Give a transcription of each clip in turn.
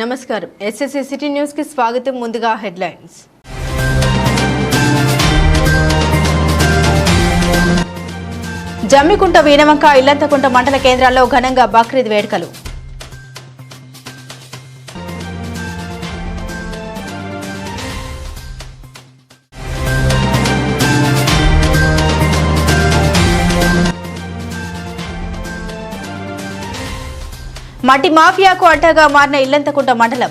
నమస్కారం. SSA city న్యూస్కి స్వాగతం. ముందుగా హెడ్లైన్స్. జమ్మికుంట వీణవంక ఇల్లంతకుంట మండల కేంద్రాల్లో ఘనంగా బక్రీద్ వేడుకలు. మట్టి మాఫియాకు అడ్డాగా మారిన ఇల్లంతకుంట మండలం.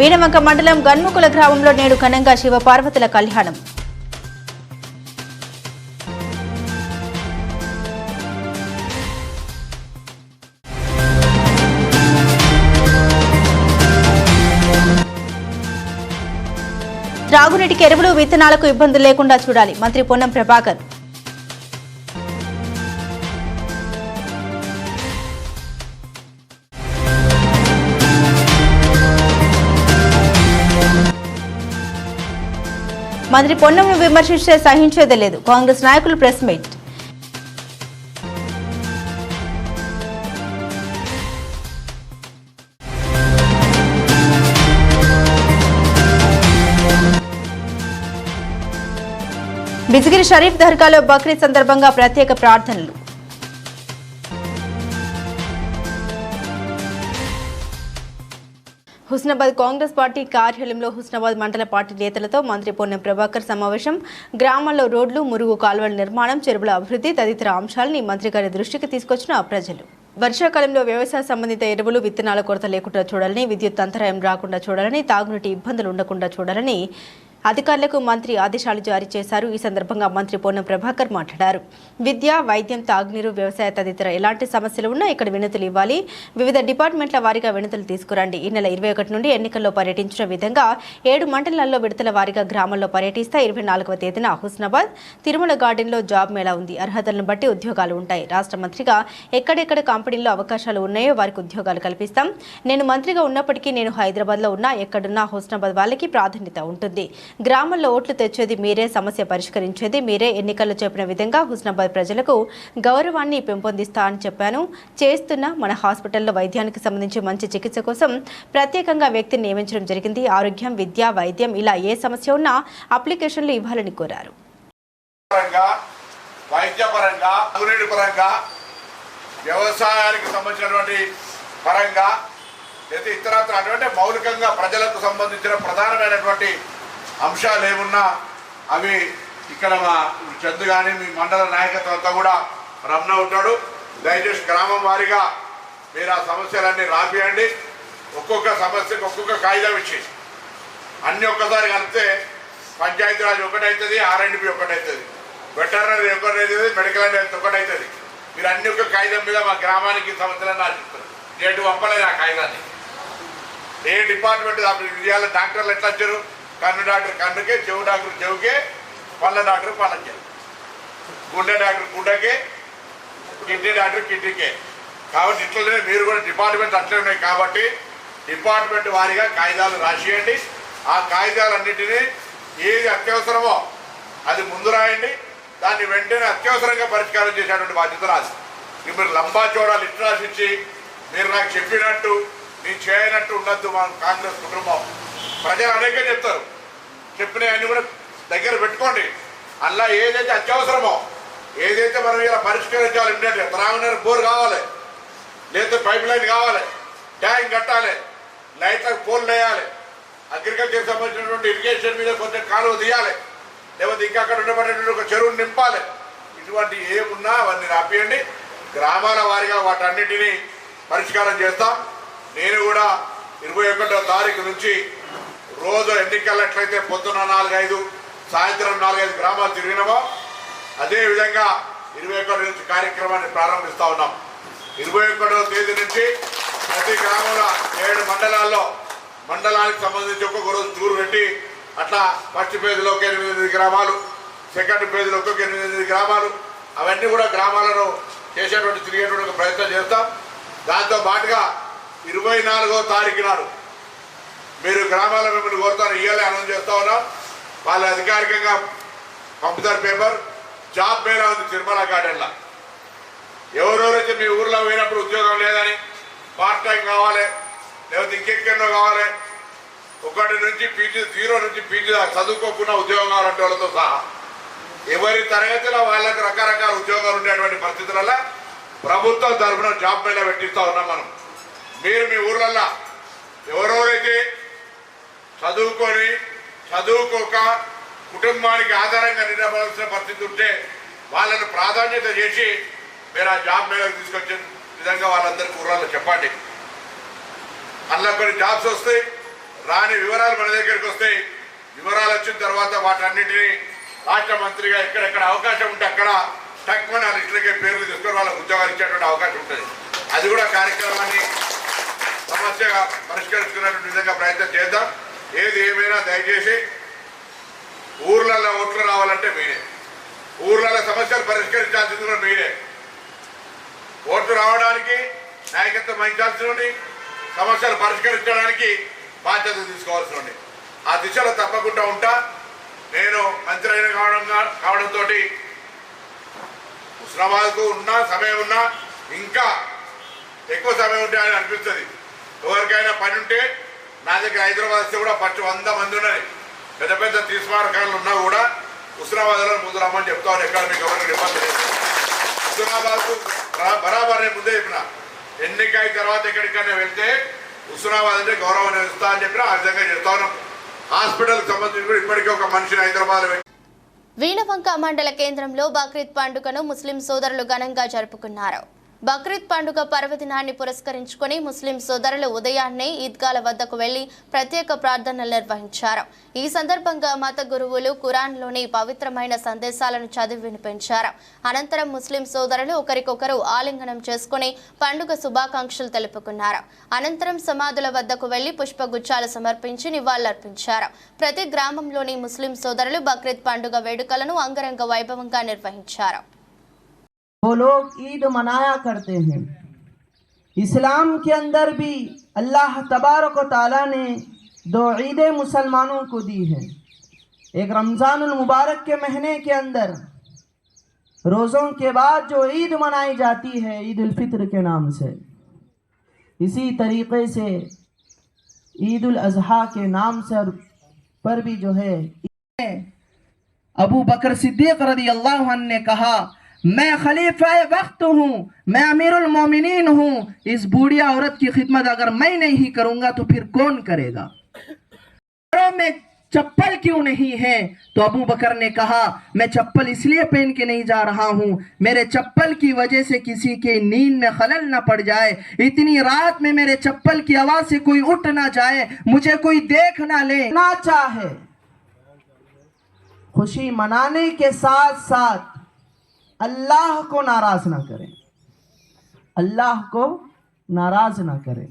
వీణవంక మండలం గన్ముకుల గ్రామంలో నేడు ఘనంగా శివ పార్వతుల కళ్యాణం. త్రాగునీటికి ఎరువులు విత్తనాలకు ఇబ్బందులు లేకుండా చూడాలి. మంత్రి పొన్నం ప్రభాకర్. మంత్రి పొన్నంను విమర్శిస్తే సహించేదే లేదు. కాంగ్రెస్ నాయకులు ప్రెస్ మీట్. బిజిగిరి షరీఫ్ దర్గాలో బక్రీద్ సందర్భంగా ప్రత్యేక ప్రార్థనలు. హుస్నాబాద్ కాంగ్రెస్ పార్టీ కార్యాలయంలో హుస్నాబాద్ మండల పార్టీ నేతలతో మంత్రి పొన్నం ప్రభాకర్ సమావేశం. గ్రామాల్లో రోడ్లు మురుగు కాలువల నిర్మాణం చెరువుల అభివృద్ధి తదితర అంశాలని మంత్రి గారి దృష్టికి తీసుకొచ్చిన ప్రజలు. వర్షాకాలంలో వ్యవసాయ సంబంధిత ఎరువులు విత్తనాల కొరత లేకుండా చూడాలని విద్యుత్ అంతరాయం రాకుండా చూడాలని తాగునీటి ఇబ్బందులు ఉండకుండా చూడాలని అధికారులకు మంత్రి ఆదేశాలు జారీ చేశారు. ఈ సందర్భంగా మంత్రి పొన్నం ప్రభాకర్ మాట్లాడారు. విద్య వైద్యం తాగునీరు వ్యవసాయ తదితర ఎలాంటి సమస్యలు ఉన్నా ఇక్కడ వినతులు ఇవ్వాలి. వివిధ డిపార్ట్మెంట్ల వారీగా వినతులు తీసుకురండి. ఈ నెల ఇరవై ఒకటి నుండి ఎన్నికల్లో పర్యటించిన విధంగా ఏడు మండలాల్లో విడతల వారీగా గ్రామాల్లో పర్యటిస్తే ఇరవై నాలుగవ తేదీన హుస్నాబాద్ తిరుమల గార్డెన్లో జాబ్ మేళా ఉంది. అర్హతలను బట్టి ఉద్యోగాలు ఉంటాయి. రాష్ట్ర మంత్రిగా ఎక్కడెక్కడ కంపెనీల్లో అవకాశాలు ఉన్నాయో వారికి ఉద్యోగాలు కల్పిస్తాం. నేను మంత్రిగా ఉన్నప్పటికీ నేను హైదరాబాద్లో ఉన్నా ఎక్కడున్నా హుస్నాబాద్ వాళ్ళకి ప్రాధాన్యత ఉంటుంది. గ్రామంలో ఓట్లు తెచ్చేది మీరే సమస్య పరిష్కరించేది మీరే. ఎన్నికల్లో చెప్పిన విధంగా హుస్నాబాద్ ప్రజలకు గౌరవాన్ని పెంపొందిస్తా అని చెప్పాను. చేస్తున్న మన హాస్పిటల్లో వైద్యానికి సంబంధించి మంచి చికిత్స కోసం ప్రత్యేకంగా వ్యక్తిని నియమించడం జరిగింది. ఆరోగ్యం విద్య వైద్యం ఇలా ఏ సమస్య ఉన్నా అప్లికేషన్లు ఇవ్వాలని కోరారు. వైద్యపరంగా పరంగా వ్యవసాయానికి సంబంధించినటువంటి పరంగా లేదా ఇతరత్ర అటువంటి మౌలికంగా ప్రజలకు సంబంధించిన ప్రధానమైనటువంటి అంశాలు ఏమున్నా అవి ఇక్కడ మా చందు కానీ మీ మండల నాయకత్వం అంతా కూడా రమణ ఉంటాడు. దయచేసి గ్రామం వారీగా మీరు ఆ సమస్యలన్నీ రాపియండి. ఒక్కొక్క సమస్యకు ఒక్కొక్క కాగితం ఇచ్చి అన్ని ఒక్కసారి కలిపితే పంచాయతీరాజ్ ఒకటవుతుంది ఆర్ఎండ్బి ఒకటవుతుంది వెటర్నరీ ఒకటవుతుంది మెడికల్ అండ్ హెల్త్ ఒకటవుతుంది మీరు అన్ని ఒక్క కాగితం మీద మా గ్రామానికి సమస్యలను ఆశిస్తారు నేటి పంపలేదు ఆ కాగితాన్ని. ఏ డిపార్ట్మెంట్ విజయాల డాక్టర్లు ఎట్లా వచ్చారు? కన్ను డాక్టర్ కన్నుకే చెవు డాక్టర్ చెవుకే పళ్ళ డాక్టర్ పళ్ళకే. గుండె డాక్టర్ గుండెకే కిడ్నీ డాక్టర్ కిడ్నీకే. కాబట్టి ఇట్లనే మీరు కూడా డిపార్ట్మెంట్ అట్లే ఉన్నాయి కాబట్టి డిపార్ట్మెంట్ వారిగా కాగితాలు రాసియండి. ఆ కాగితాలన్నింటినీ ఏది అత్యవసరమో అది ముందు రాయండి. దాన్ని వెంటనే అత్యవసరంగా పరిష్కారం చేసేటువంటి బాధ్యత రాసి ఇక మీరు లంబా చూడాలి ఇట్లా రాసిచ్చి మీరు నాకు చెప్పినట్టు నేను చేయనట్టు ఉండద్దు మా కాంగ్రెస్ కుటుంబం. ప్రజలు అనేకే చెప్తారు. చెప్పినవన్నీ కూడా దగ్గర పెట్టుకోండి. అలా ఏదైతే అత్యవసరమో ఏదైతే మనం ఇలా పరిష్కరించాలి ఏంటంటే త్రాగునీరు బోర్ కావాలి లేదా పైప్ లైన్ కావాలి ట్యాంక్ కట్టాలి లైట్లకు పోల్ వేయాలి అగ్రికల్చర్ సంబంధించినటువంటి ఇరిగేషన్ మీద కొంచెం కాలువ తీయాలి లేకపోతే ఇంకా అక్కడ ఉండబడినటువంటి ఒక చెరువును నింపాలి. ఇటువంటి ఏమున్నా అవన్నీ ఆపేయండి. గ్రామాల వారిగా వాటన్నిటినీ పరిష్కారం చేస్తాం. నేను కూడా ఇరవై ఒకటో తారీఖు నుంచి రోజు ఎన్నికలు ఎట్లయితే పొద్దున నాలుగైదు సాయంత్రం నాలుగైదు గ్రామాలు తిరిగినామో అదే విధంగా ఇరవై ఒకటి నుంచి కార్యక్రమాన్ని ప్రారంభిస్తా ఉన్నాం. ఇరవై ఒకటో తేదీ నుంచి ప్రతి గ్రామంలో ఏడు మండలాల్లో మండలానికి సంబంధించి ఒక్కొక్క రోజు టూర్ పెట్టి అట్లా ఫస్ట్ పేజీలో ఒక ఎనిమిది గ్రామాలు సెకండ్ పేజీలో ఒక్కొక్క ఎనిమిది గ్రామాలు అవన్నీ కూడా గ్రామాలను చేసేటువంటి తిరిగేటువంటి ప్రయత్నం చేస్తాం. దాంతో పాటుగా ఇరవై నాలుగో తారీఖు నాడు మీరు గ్రామాల మిమ్మల్ని కోరుతాను ఇవ్వాలి అనౌన్స్ చేస్తా ఉన్నాం. వాళ్ళు అధికారికంగా పంపుతారు పేపర్. జాబ్ మేళా ఉంది తిరుమల గార్డెన్లో. ఎవరెవరైతే మీ ఊర్లో పోయినప్పుడు ఉద్యోగం లేదని పార్ట్ టైం కావాలి లేకపోతే ఇంకెక్కడో కావాలి ఒకటి నుంచి పీజీ జీరో నుంచి పీజీ చదువుకోకుండా ఉద్యోగం కావాలంటే వాళ్ళతో సహా. ఎవరి తరగతిలో వాళ్ళకి రకరకాల ఉద్యోగాలు ఉండేటువంటి పరిస్థితులలో ప్రభుత్వం తరఫున జాబ్ మేళా పెట్టిస్తూ ఉన్నాం మనం. మీరు మీ ఊర్లల్లో ఎవరెవరైతే చదువుకొని చదువుకోక కుటుంబానికి ఆధారంగా నిలబడాల్సిన పరిస్థితి ఉంటే వాళ్ళని ప్రాధాన్యత చేసి మీరు ఆ జాబ్ మేళకు తీసుకొచ్చిన విధంగా వాళ్ళందరికీ ఊర్లలో చెప్పండి. అందులో కొన్ని జాబ్స్ వస్తాయి రాని వివరాలు మన దగ్గరికి వస్తాయి. వివరాలు వచ్చిన తర్వాత వాటన్నింటినీ రాష్ట్ర మంత్రిగా ఎక్కడెక్కడ అవకాశం ఉంటే అక్కడ తక్కువ లిస్టులకే పేర్లు తీసుకొని వాళ్ళకి ఉద్యోగాలు ఇచ్చేటువంటి అవకాశం ఉంటుంది. అది కూడా కార్యక్రమాన్ని సమస్యగా పరిష్కరించుకునేటువంటి విధంగా ప్రయత్నం చేద్దాం. ఏది ఏమైనా దయచేసి ఊర్లలో ఓట్లు రావాలంటే మీరే. ఊర్లలో సమస్యలు పరిష్కరించాల్సింది కూడా మీరే. ఓట్లు రావడానికి నాయకత్వం వహించాల్సి ఉండి సమస్యలు పరిష్కరించడానికి బాధ్యత తీసుకోవాల్సి ఉండి ఆ దిశలో తప్పకుండా ఉంటా. నేను మంత్రి కావడం కావడంతో హుస్నాబాద్కు ఉన్నా సమయం ఉన్నా ఇంకా ఎక్కువ సమయం ఉంటే అని అనిపిస్తుంది. ఎవరికైనా పని ఉంటే నా దగ్గర హైదరాబాద్ వస్తే కూడా ఫస్ట్ వంద మంది ఉన్నాయి పెద్ద పెద్ద తీసుమారకాలు ఉన్నా కూడా హుస్నాబాద్లో ముందు రమ్మని చెప్తాను ఎక్కడ మీకు ఎవరికి ఇబ్బంది లేదు. హుస్నాబాద్కు బరాబర్ నేను ముందే చెప్పిన. ఎన్నిక అయిన తర్వాత ఎక్కడికైనా వెళ్తే హుస్నాబాద్ అంటే గౌరవం ఇస్తా అని చెప్పిన ఆ విధంగా చెప్తాను హాస్పిటల్కి సంబంధించి కూడా ఇప్పటికీ ఒక మనిషిని హైదరాబాద్ వీణవంక మండల కేంద్రంలో బక్రీద్ పండుగను ముస్లిం సోదరులు ఘనంగా జరుపుకున్నారు. బక్రీద్ పండుగ పర్వదినాన్ని పురస్కరించుకొని ముస్లిం సోదరులు ఉదయాన్నే ఈద్గాల వద్దకు వెళ్ళి ప్రత్యేక ప్రార్థనలు నిర్వహించారు. ఈ సందర్భంగా మత గురువులు ఖురాన్లోని పవిత్రమైన సందేశాలను చదివి వినిపించారు. అనంతరం ముస్లిం సోదరులు ఒకరికొకరు ఆలింగనం చేసుకుని పండుగ శుభాకాంక్షలు తెలుపుకున్నారు. అనంతరం సమాధుల వద్దకు వెళ్ళి పుష్పగుచ్చాలు సమర్పించి నివాళులర్పించారు. ప్రతి గ్రామంలోని ముస్లిం సోదరులు బక్రీద్ పండుగ వేడుకలను అంగరంగ వైభవంగా నిర్వహించారు. وہ لوگ عید منایا کرتے ہیں۔ اسلام کے اندر بھی اللہ تبارک و تعالیٰ نے دو عیدیں مسلمانوں کو دی ہیں۔ ایک رمضان المبارک کے مہینے کے اندر، روزوں کے بعد جو عید منائی جاتی ہے عید الفطر کے نام سے۔ اسی طریقے سے عید الاضحیٰ کے نام سے پر بھی جو ہے، ابو بکر صدیق رضی اللہ عنہ نے کہا میں خلیفہ وقت ہوں، میں امیر المومنین ہوں، اس بوڑھیا عورت کی خدمت اگر میں نہیں کروں گا تو پھر کون کرے گا؟ میں چپل کیوں نہیں ہے؟ تو ابو بکر نے کہا، میں چپل اس لیے پہن کے نہیں جا رہا ہوں، میرے چپل کی وجہ سے کسی کے نیند میں خلل نہ پڑ جائے، اتنی رات میں میرے چپل کی آواز سے کوئی اٹھ نہ جائے، مجھے کوئی دیکھ نہ لے۔ نہ چاہے۔ خوشی منانے کے ساتھ ساتھ अल्लाह को नाराज ना करें अल्लाह को नाराज ना करें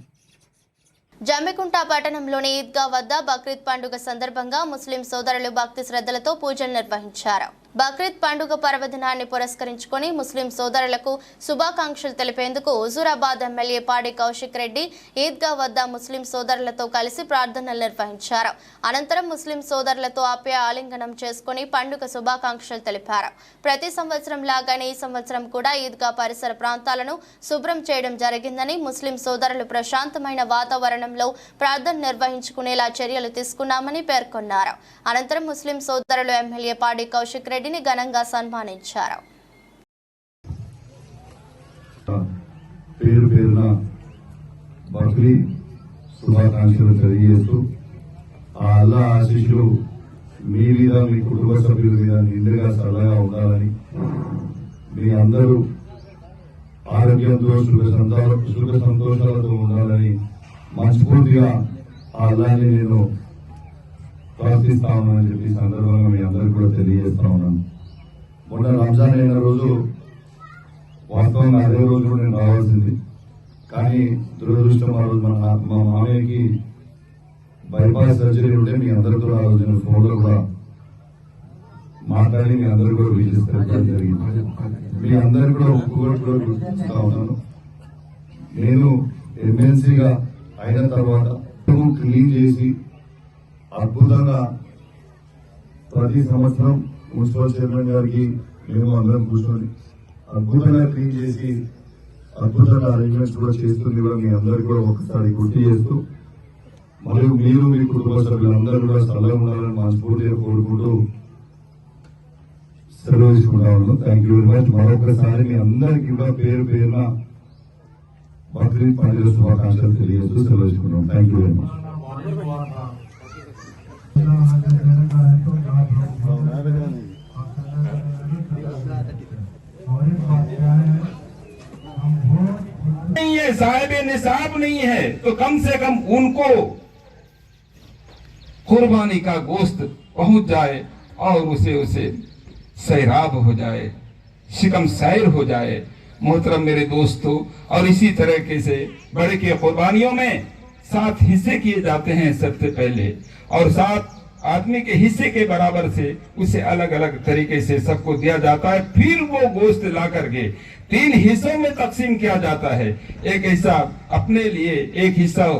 జమ్మికుంట పట్టణంలోని ఈద్గా వద్ద బక్రీద్ పండుగ సందర్భంగా ముస్లిం సోదరులు భక్తి శ్రద్ధలతో పూజలు నిర్వహించారు బక్రీద్ పండుగ పర్వదినాన్ని పురస్కరించుకొని ముస్లిం సోదరులకు శుభాకాంక్షలు తెలిపేందుకు హుజూరాబాద్ ఎమ్మెల్యే పాడి కౌశిక్ రెడ్డి ఈద్గా వద్ద ముస్లిం సోదరులతో కలిసి ప్రార్థనలు నిర్వహించారు. అనంతరం ముస్లిం సోదరులతో ఆప్య ఆలింగనం చేసుకుని పండుగ శుభాకాంక్షలు తెలిపారు. ప్రతి సంవత్సరం లాగానే ఈ సంవత్సరం కూడా ఈద్గా పరిసర ప్రాంతాలను శుభ్రం చేయడం జరిగిందని ముస్లిం సోదరులు ప్రశాంతమైన వాతావరణంలో ప్రార్థన నిర్వహించుకునేలా చర్యలు తీసుకున్నామని పేర్కొన్నారు. అనంతరం ముస్లిం సోదరులు ఎమ్మెల్యే పాడి కౌశిక్ రెడ్డిని ఘనంగా సన్మానించారు. పేరు పేరున బక్రీద్ శుభాకాంక్షలు తెలియజేస్తూ ఆ అల్లా ఆశీస్సులు మీ మీద మీ కుటుంబ సభ్యుల మీద నిండుగా సరళగా ఉండాలని మీ అందరూ ఆరోగ్యంతో సుఖ సుఖ సంతోషాలతో ఉండాలని మనస్ఫూర్తిగా ఆ అల్లాని నేను ప్రార్థిస్తా ఉన్నానని చెప్పి సందర్భంగా మీ అందరికీ కూడా తెలియజేస్తా ఉన్నాను. మొన్న రంజాన్ అయిన రోజు వాస్తవంగా అదే రోజు కూడా నేను రావాల్సింది. కానీ దురదృష్టం ఆ రోజు మన మా మామయ్యకి బైపాస్ సర్జరీ ఉంటే మీ అందరితో ఆ రోజు నేను ఫోన్లో కూడా మాట్లాడి మీ అందరూ కూడా విజిట్ జరిగింది మీ అందరికీ కూడా ఒక్కొక్కటి గుర్తిస్తా ఉన్నాను. నేను ఎమ్మెల్సీగా అయిన తర్వాత క్లీన్ చేసి అద్భుతంగా ప్రతి సంవత్సరం మున్సిపల్ చైర్మన్ గారికి మేము అందరం కూర్చొని అద్భుతంగా క్లీన్ చేసి అద్భుతంగా అరేంజ్మెంట్స్ కూడా చేస్తుంది కూడా మీ అందరికి కూడా ఒకసారి గుర్తు చేస్తూ మరియు మీరు మీ కుటుంబ సభ్యులందరూ కూడా స్థలం ఉండాలని మనస్ఫూర్తిగా కోరుకుంటూ సెలవు తీసుకుంటా ఉన్నాం. థ్యాంక్ యూ వెరీ మచ్ మరొకసారి మీ అందరికీ కూడా పేరు పేరున బక్రీద్ పండుగ శుభాకాంక్షలు తెలియజేస్తూ సెలవు తీసుకుంటాం థ్యాంక్ యూ వెరీ మచ్ صاحب نصاب نہیں ہے۔ تو کم سے کم ان کو قربانی کا گوشت پہنچ جائے اور اسے اسے سیراب ہو جائے، شکم سیر ہو جائے۔ محترم میرے دوستو، اور اسی طریقے سے بڑے کی قربانیوں میں سات حصے کیے جاتے ہیں سب سے پہلے۔ اور سات آدمی کے حصے کے برابر سے اسے الگ الگ طریقے سے سب کو دیا جاتا ہے، پھر وہ گوشت لا کر کے تین حصوں میں تقسیم کیا جاتا ہے۔ ایک حصہ اپنے لیے، ایک حصہ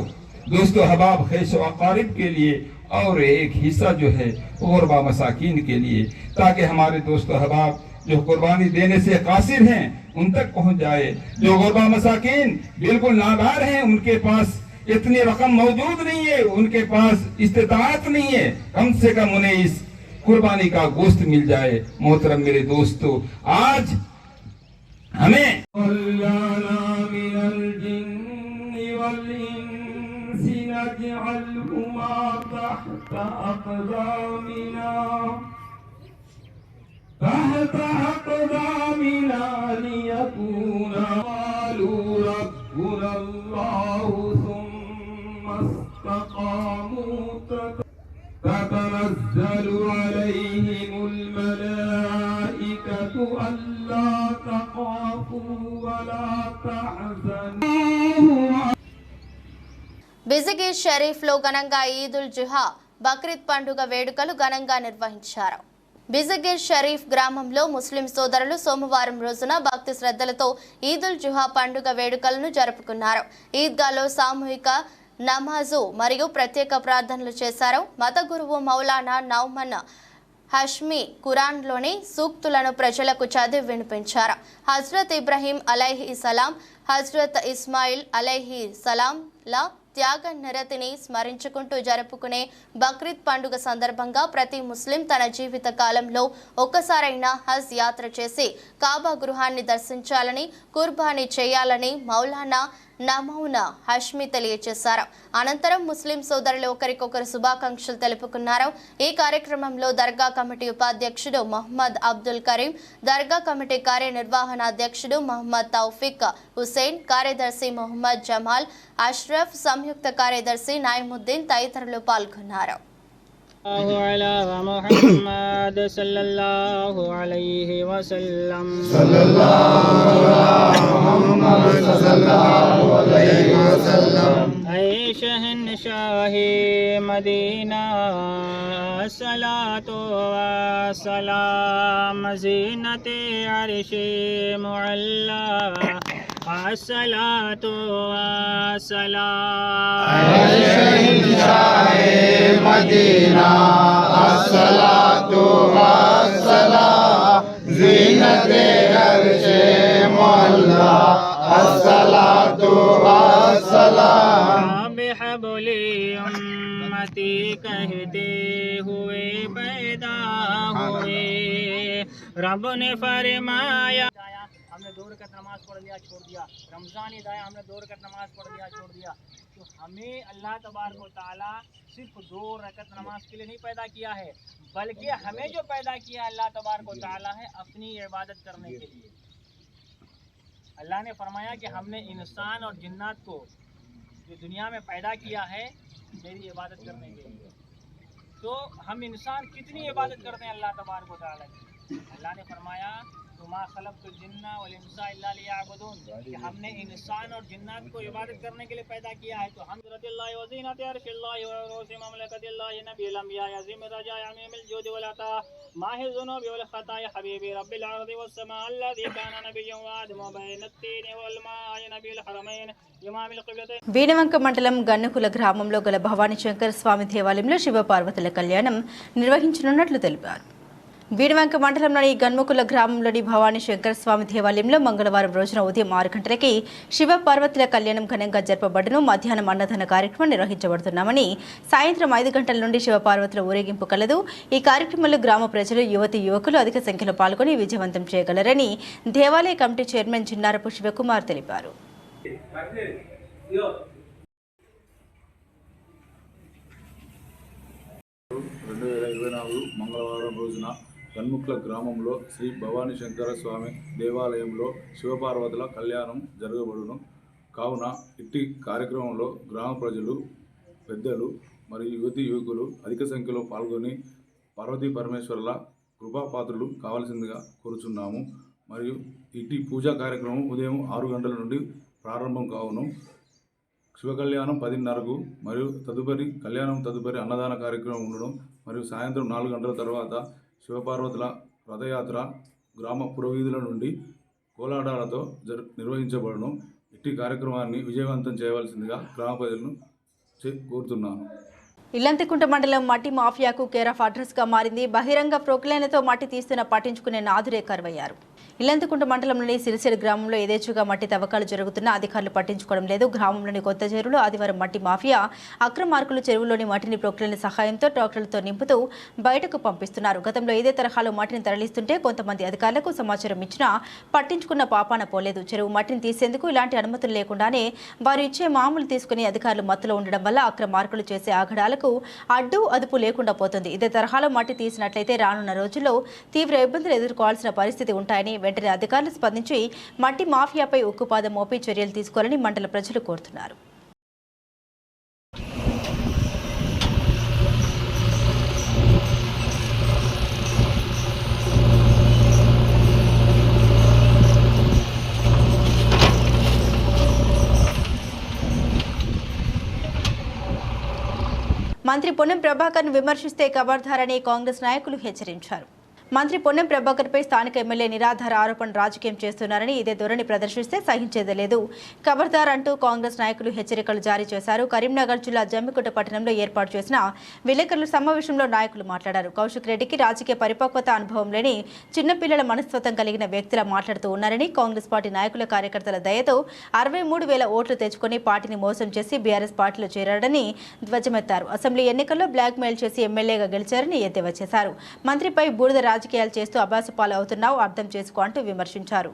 دوست و حباب، خیش و اقارب کے لیے، اور ایک حصہ جو ہے غربہ مساکین کے لیے۔ تاکہ ہمارے دوست و حباب جو قربانی دینے سے قاصر ہیں، ان تک پہنچ جائے۔ جو غربہ مساکین بالکل نادار ہیں، ان کے پاس اتنی رقم موجود نہیں ہے، ان کے پاس استطاعت نہیں ہے۔ کم سے کم انہیں اس قربانی کا گوشت مل جائے۔ محترم میرے دوستو، آج ہمیں تحت أقدامنا ليكون قالوا ربنا الله ثم استقاموا تت- تتنزل عليهم الملائكة ألا تخافوا ولا تحزنوا బిజిగిర్ షరీఫ్లో ఘనంగా ఈదుల్ జుహా బక్రీద్ పండుగ వేడుకలు ఘనంగా నిర్వహించారు బిజగిర్ షరీఫ్ గ్రామంలో ముస్లిం సోదరులు సోమవారం రోజున భక్తి శ్రద్ధలతో ఈదుల్ జుహా పండుగ వేడుకలను జరుపుకున్నారు ఈద్గాలో సామూహిక నమాజు మరియు ప్రత్యేక ప్రార్థనలు చేశారు. మత గురువు మౌలానా నౌమన్ హష్మి ఖురాన్లోని సూక్తులను ప్రజలకు చదివి వినిపించారు. హజ్రత్ ఇబ్రహీం అలైహి సలాం హజ్రత్ ఇస్మాయిల్ అలైహి సలాంల త్యాగ నిరతిని స్మరించుకుంటూ జరుపుకునే బక్రీద్ పండుగ సందర్భంగా ప్రతి ముస్లిం తన జీవిత కాలంలో ఒక్కసారైనా హజ్ యాత్ర చేసి కాబా గృహాన్ని దర్శించాలని కుర్బానీ చేయాలని మౌలానా నమౌన హష్మి తెలియజేశారు అనంతరం ముస్లిం సోదరులు ఒకరికొకరు శుభాకాంక్షలు తెలుపుకున్నారు ఈ కార్యక్రమంలో దర్గా కమిటీ ఉపాధ్యక్షుడు మహమ్మద్ అబ్దుల్ కరీం దర్గా కమిటీ కార్యనిర్వహణ అధ్యక్షుడు మహమ్మద్ తౌఫిక్ హుసేన్ కార్యదర్శి మొహమ్మద్ జమాల్ అష్రఫ్ సంయుక్త కార్యదర్శి నాయముద్దీన్ తదితరులు పాల్గొన్నారు الله على محمد صلى الله عليه وسلم صلى الله على محمد صلى الله عليه وسلم أي شهنشاه مدينة الصلاة والسلام زينة عرش معلى الصلاة والسلام. حبلی امتی کہتے ہوئے پیدا ہوئے رب نے فرمایا ہم نے دو رکعت نماز پڑھ لیا چھوڑ دیا. رمضان عید آیا ہم نے دو کر نماز پڑھ لیا چھوڑ دیا. تو ہمیں اللہ تبارک و تعالیٰ صرف دو رکعت نماز کے لیے نہیں پیدا کیا ہے بلکہ ہمیں جو پیدا کیا اللہ تبارک و تعالیٰ ہے اپنی عبادت کرنے کے لیے. اللہ نے فرمایا کہ ہم نے انسان اور جنات کو جو دنیا میں پیدا کیا ہے میری عبادت کرنے کے لیے۔ تو ہم انسان کتنی عبادت کرتے ہیں اللہ تبارک و تعالیٰ کی؟ اللہ نے فرمایا وما خلقت الجن والانس الا ليعبدون۔ کہ ہم نے انسان اور جنات کو عبادت کرنے کے لیے پیدا کیا ہے، تو ہم رضی اللہ وزینت عرش اللہ وروس مملکت اللہ نبی الانبیاء، عظیم رجاء عمیم الجود والعطاء ماہ الذنوب والخطاء حبیب رب العرض والسماء الذي كان نبيا وادم بين التين والماء نبي الحرمين امام القبلتين వేణవంక మండలం గన్నుకుల గ్రామంలో గల భవానీ శంకర్ స్వామి దేవాలయంలో శివపార్వతుల కళ్యాణం నిర్వహించనున్నట్లు తెలిపారు వీడవంక మండలంలోని గన్ముకుల గ్రామంలోని భవానీ శంకర స్వామి దేవాలయంలో మంగళవారం రోజున ఉదయం ఆరు గంటలకి శివ పార్వతుల కళ్యాణం ఘనంగా జరపబడును. మధ్యాహ్నం అన్నదాన కార్యక్రమం నిర్వహించబడుతున్నామని సాయంత్రం ఐదు గంటల నుండి శివ పార్వతుల ఊరేగింపు కలదు. ఈ కార్యక్రమంలో గ్రామ ప్రజలు యువతి యువకులు అధిక సంఖ్యలో పాల్గొని విజయవంతం చేయగలరని దేవాలయ కమిటీ చైర్మన్ చిన్నారపు శివకుమార్ తెలిపారు. రెండు వేల ఇరవై నాలుగు మంగళవారం రోజున గన్ముక్ల గ్రామంలో శ్రీ భవానీ శంకర స్వామి దేవాలయంలో శివపార్వతుల కళ్యాణం జరగబడును. కావున ఇట్టి కార్యక్రమంలో గ్రామ ప్రజలు పెద్దలు మరియు యువతి యువకులు అధిక సంఖ్యలో పాల్గొని పార్వతీ పరమేశ్వరుల కృపాపాత్రులు కావాల్సిందిగా కోరుచున్నాము. మరియు ఇట్టి పూజా కార్యక్రమం ఉదయం ఆరు గంటల నుండి ప్రారంభం కావును. శివ కళ్యాణం పదిన్నరకు మరియు తదుపరి కళ్యాణం తదుపరి అన్నదాన కార్యక్రమం ఉండడం మరియు సాయంత్రం నాలుగు గంటల తర్వాత శివపార్వతుల రథయాత్ర గ్రామ పురోవీధుల నుండి కోలాటాలతో జరు నిర్వహించబడను. ఇట్టి కార్యక్రమాన్ని విజయవంతం చేయవలసిందిగా గ్రామ ప్రజలను చే- కోరుతున్నాను. ఇల్లంతకుంట మండలం మట్టి మాఫియాకు కేర్ ఆఫ్ మారింది. బహిరంగ ప్రొక్లైన్లతో మట్టి తీస్తున్న పట్టించుకునే నాదురే కరువయ్యారు. ఇల్లంతకుంట మండలంలోని సిరిసిరి గ్రామంలో యథేచ్ఛగా మట్టి తవ్వకాలు జరుగుతున్నా అధికారులు పట్టించుకోవడం లేదు. గ్రామంలోని కొత్త చెరువులో ఆదివారం మట్టి మాఫియా అక్రమార్కులు చెరువులోని మట్టిని ప్రొక్లైన్ల సహాయంతో ట్రాక్టర్లతో నింపుతూ బయటకు పంపిస్తున్నారు. గతంలో ఇదే తరహాలో మట్టిని తరలిస్తుంటే కొంతమంది అధికారులకు సమాచారం ఇచ్చినా పట్టించుకున్న పాపాన పోలేదు. చెరువు మట్టిని తీసేందుకు ఇలాంటి అనుమతులు లేకుండానే వారు ఇచ్చే మామూలు తీసుకుని అధికారులు మత్తులో ఉండడం వల్ల అక్రమార్కులు చేసే ఆగడాలకు అడ్డు అదుపు లేకుండా పోతుంది. ఇదే తరహాలో మట్టి తీసినట్లయితే రానున్న రోజుల్లో తీవ్ర ఇబ్బందులు ఎదుర్కోవాల్సిన పరిస్థితి ఉంటాయని వెంటనే అధికారులు స్పందించి మట్టి మాఫియాపై ఉక్కుపాదం మోపి చర్యలు తీసుకోవాలని మండల ప్రజలు కోరుతున్నారు. మంత్రి పొన్నం ప్రభాకర్ను విమర్శిస్తే కబర్ధారని కాంగ్రెస్ నాయకులు హెచ్చరించారు. మంత్రి పొన్నం ప్రభాకర్పై స్థానిక ఎమ్మెల్యే నిరాధార ఆరోపణ రాజకీయం చేస్తున్నారని ఇదే ధోరణి ప్రదర్శిస్తే సహించేదే లేదు. ఖబర్దార్ అంటూ కాంగ్రెస్ నాయకులు హెచ్చరికలు జారీ చేశారు. కరీంనగర్ జిల్లా జమ్మికుంట పట్టణంలో ఏర్పాటు చేసిన విలేకరుల సమావేశంలో నాయకులు మాట్లాడారు. కౌశిక్ రెడ్డికి రాజకీయ పరిపక్వత అనుభవం లేని చిన్నపిల్లల మనస్తత్వం కలిగిన వ్యక్తుల మాట్లాడుతూ ఉన్నారని కాంగ్రెస్ పార్టీ నాయకుల కార్యకర్తల దయతో అరవై మూడు వేల ఓట్లు తెచ్చుకొని పార్టీని మోసం చేసి బీఆర్ఎస్ పార్టీలో చేరాడని ధ్వజమెత్తారు. అసెంబ్లీ ఎన్నికల్లో బ్లాక్ మెయిల్ చేసి ఎమ్మెల్యేగా గెలిచారని ఎద్దేవా చేశారు. మంత్రిపై బూడిద రాజకీయాలు చేస్తూ అబాసపాలు అవుతున్నావు అర్థం చేసుకో అంటూ విమర్శించారు.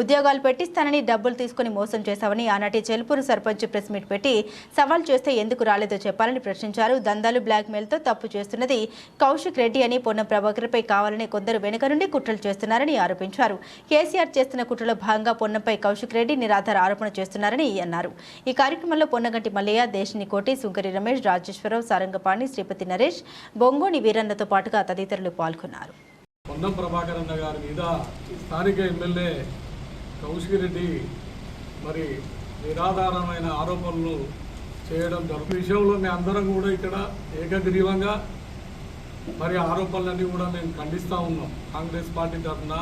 ఉద్యోగాలు పెట్టిస్తానని డబ్బులు తీసుకుని మోసం చేశావని ఆనాటి చెల్పూరు సర్పంచ్ ప్రెస్ మీట్ పెట్టి సవాల్ చేస్తే ఎందుకు రాలేదో చెప్పాలని ప్రశ్నించారు. దందాలు బ్లాక్మెయిల్తో తప్పు చేస్తున్నది కౌశిక్ రెడ్డి అని పొన్నం ప్రభాకర్పై కావాలని కొందరు వెనుక నుండి కుట్రలు చేస్తున్నారని ఆరోపించారు. కేసీఆర్ చేస్తున్న కుట్రలో భాగంగా పొన్నంపై కౌశిక్ రెడ్డి నిరాధార ఆరోపణ చేస్తున్నారని అన్నారు. ఈ కార్యక్రమంలో పొన్నగంటి మల్లయ్య దేశిని కోటి సుంకరి రమేష్ రాజేశ్వరరావు సారంగపాణి శ్రీపతి నరేష్ బొంగోని వీరన్నతో పాటుగా తదితరులు పాల్గొన్నారు. పొన్నం ప్రభాకర్ అన్న గారి మీద స్థానిక ఎమ్మెల్యే కౌశిక్ రెడ్డి మరి నిరాధారమైన ఆరోపణలు చేయడం జరుగుతుంది విషయంలో మేము అందరం కూడా ఇక్కడ ఏకగ్రీవంగా మరి ఆరోపణలన్నీ కూడా మేము ఖండిస్తూ ఉన్నాం. కాంగ్రెస్ పార్టీ తరఫున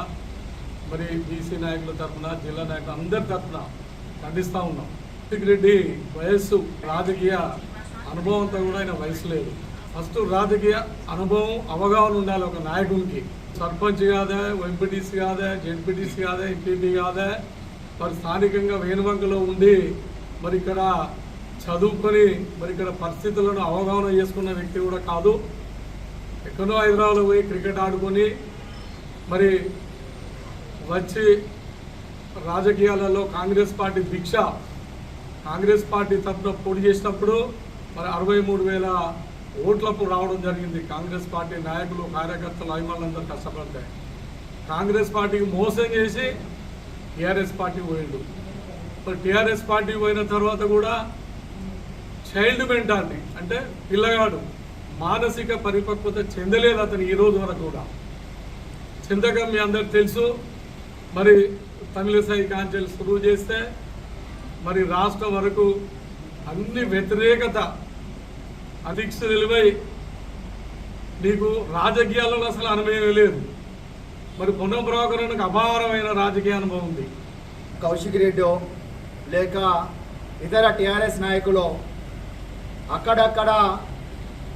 మరి బీసీ నాయకుల తరఫున జిల్లా నాయకులు అందరి తరఫున ఖండిస్తూ ఉన్నాం. కౌశిక్ రెడ్డి వయస్సు రాజకీయ అనుభవంతో కూడా ఆయన వయసు లేదు. ఫస్ట్ రాజకీయ అనుభవం అవగాహన ఉండాలి ఒక నాయకునికి. సర్పంచ్ కాదా ఎంపీటీసీ కాదా జెడ్పీటీసీ కాదా ఎంపీపీ కాదా మరి స్థానికంగా వేణువంకలో ఉండి మరి ఇక్కడ చదువుకొని మరి ఇక్కడ పరిస్థితులను అవగాహన చేసుకున్న వ్యక్తి కూడా కాదు. ఎక్కడో హైదరాబాద్లో పోయి క్రికెట్ ఆడుకొని మరి వచ్చి రాజకీయాలలో కాంగ్రెస్ పార్టీ భిక్ష కాంగ్రెస్ పార్టీ తరఫున పోటీ చేసినప్పుడు మరి అరవై మూడు వేల ఓట్లకు రావడం జరిగింది. కాంగ్రెస్ పార్టీ నాయకులు కార్యకర్తలు అభిమానులందరూ కష్టపడతాయి కాంగ్రెస్ పార్టీకి మోసం చేసి టీఆర్ఎస్ పార్టీ పోయిండు. ఇప్పుడు టీఆర్ఎస్ పార్టీ పోయిన తర్వాత కూడా చైల్డ్ మెంటాలిటీ అంటే పిల్లగాడు మానసిక పరిపక్వత చెందలేదు అతను ఈ రోజు వరకు కూడా. చింతకం మీ అందరికి తెలుసు. మరి తమిళసాయి కాంచెలు సురువు చేస్తే మరి రాష్ట్రం వరకు అన్ని వ్యతిరేకత అధిక్ష నిలువై నీకు రాజకీయాలలో అసలు అనుభవం లేదు. మరి పొన్నం ప్రభాకరానికి అపారమైన రాజకీయ అనుభవం ఉంది. కౌశిక్ రెడ్డి లేక ఇతర టీఆర్ఎస్ నాయకులు అక్కడక్కడ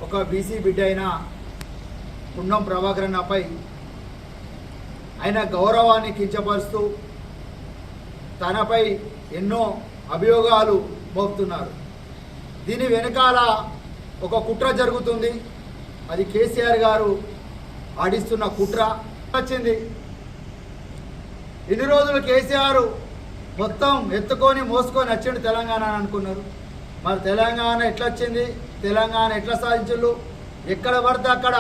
ఒక బీసీ బిడ్డ అయిన పున్నం ప్రభాకరన్నపై ఆయన గౌరవాన్ని కించపరుస్తూ తనపై ఎన్నో అభియోగాలు మోపుతున్నారు. దీని వెనకాల ఒక కుట్ర జరుగుతుంది. అది కేసీఆర్ గారు ఆడిస్తున్న కుట్ర వచ్చింది. ఇన్ని రోజులు కేసీఆర్ మొత్తం ఎత్తుకొని మోసుకొని వచ్చిండు తెలంగాణ అని అనుకున్నారు. మరి తెలంగాణ ఎట్లా వచ్చింది తెలంగాణ ఎట్లా సాధించు ఎక్కడ పడితే అక్కడ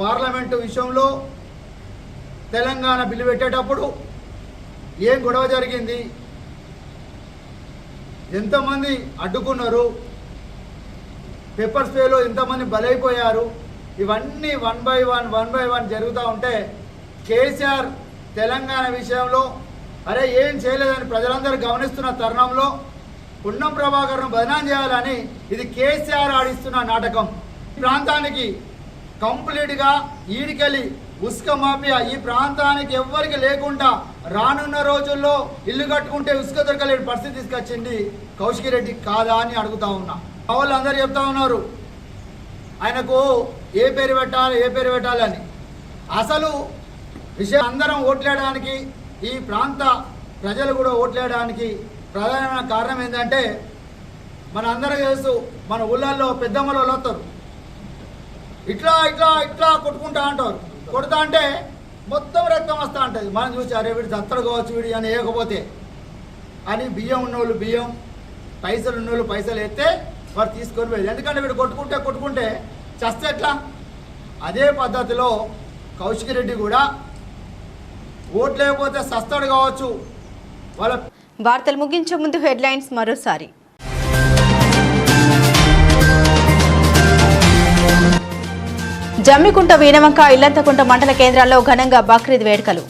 పార్లమెంటు విషయంలో తెలంగాణ బిల్లు పెట్టేటప్పుడు ఏం గొడవ జరిగింది? ఎంతమంది అడ్డుకున్నారు? పెప్పర్ స్ప్రేలో ఎంతమంది బలైపోయారు. ఇవన్నీ one by one one by one జరుగుతూ ఉంటే కేసీఆర్ తెలంగాణ విషయంలో అరే ఏం చేయలేదని ప్రజలందరూ గమనిస్తున్న తరుణంలో పున్నం ప్రభాకర్ను బదనాం చేయాలని ఇది కేసీఆర్ ఆడిస్తున్న నాటకం. ఈ ప్రాంతానికి కంప్లీట్గా ఈడికెళ్ళి ఉసుక మాఫియా ఈ ప్రాంతానికి ఎవ్వరికి లేకుండా రానున్న రోజుల్లో ఇల్లు కట్టుకుంటే ఉసుక దొరకలేని పరిస్థితి తీసుకొచ్చింది కౌశిక్ రెడ్డి కాదా అని అడుగుతా ఉన్నా. వాళ్ళు అందరూ చెప్తా ఉన్నారు. ఆయనకు ఏ పేరు పెట్టాలి ఏ పేరు పెట్టాలని అసలు విషయం అందరం ఓట్లేయడానికి ఈ ప్రాంత ప్రజలు కూడా ఓట్లేయడానికి ప్రధానమైన కారణం ఏంటంటే మన అందరం తెలుసు మన ఊళ్ళల్లో పెద్దమ్మలు వాళ్ళు వస్తారు ఇట్లా ఇట్లా ఇట్లా కొట్టుకుంటా అంటారు. కొడతా అంటే మొత్తం రక్తం వస్తూ ఉంటుంది మనం చూసి అరే వీడు దత్తడు కావచ్చు వీడి అని వేయకపోతే అని బియ్యం ఉన్నోళ్ళు బియ్యం పైసలు ఉన్నోళ్ళు పైసలు ఎత్తే వారు తీసుకొని వెళ్ళి ఎందుకంటే వీడు కొట్టుకుంటే కొట్టుకుంటే చస్తే ఎట్లా? అదే పద్ధతిలో కౌశిక్ రెడ్డి కూడా ఓట్ లేకపోతే సస్తాడు కావచ్చు. వాళ్ళ వార్తలు ముగించే ముందు హెడ్లైన్స్ మరోసారి. జమ్మికుంట వీణవంక ఇల్లంతకుంట మండల కేంద్రాల్లో ఘనంగా బక్రీద్ వేడుకలు.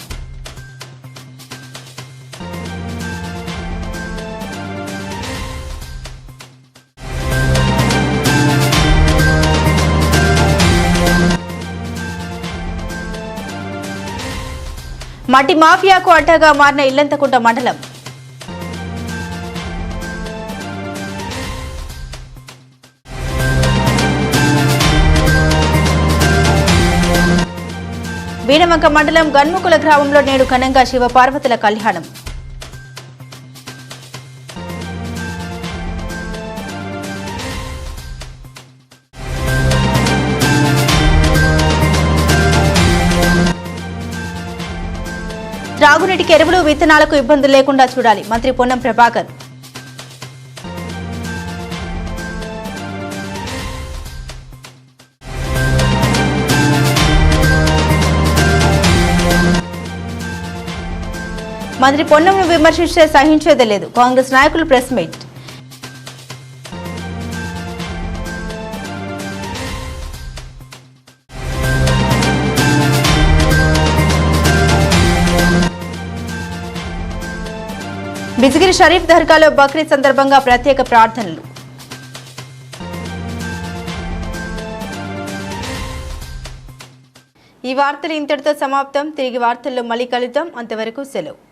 మట్టి మాఫియాకు అడ్డగా మారిన ఇల్లంతకుంట మండలం. వీణవంక మండలం గన్ముకుల గ్రామంలో నేడు ఘనంగా శివ పార్వతుల కళ్యాణం. తాగునీటికి ఎరువులు విత్తనాలకు ఇబ్బందులు లేకుండా చూడాలి. మంత్రి పొన్నం ప్రభాకర్. మంత్రి పొన్నంను విమర్శిస్తే సహించేదే లేదు. కాంగ్రెస్ నాయకులు ప్రెస్ మీట్. బిజిగిరి షరీఫ్ దర్గాలో బక్రీద్ సందర్భంగా ప్రత్యేక ప్రార్థనలు. ఈ వార్తలు ఇంతటితో సమాప్తం. తిరిగి వార్తల్లో మళ్ళీ కలుద్దాం. అంతవరకు సెలవు.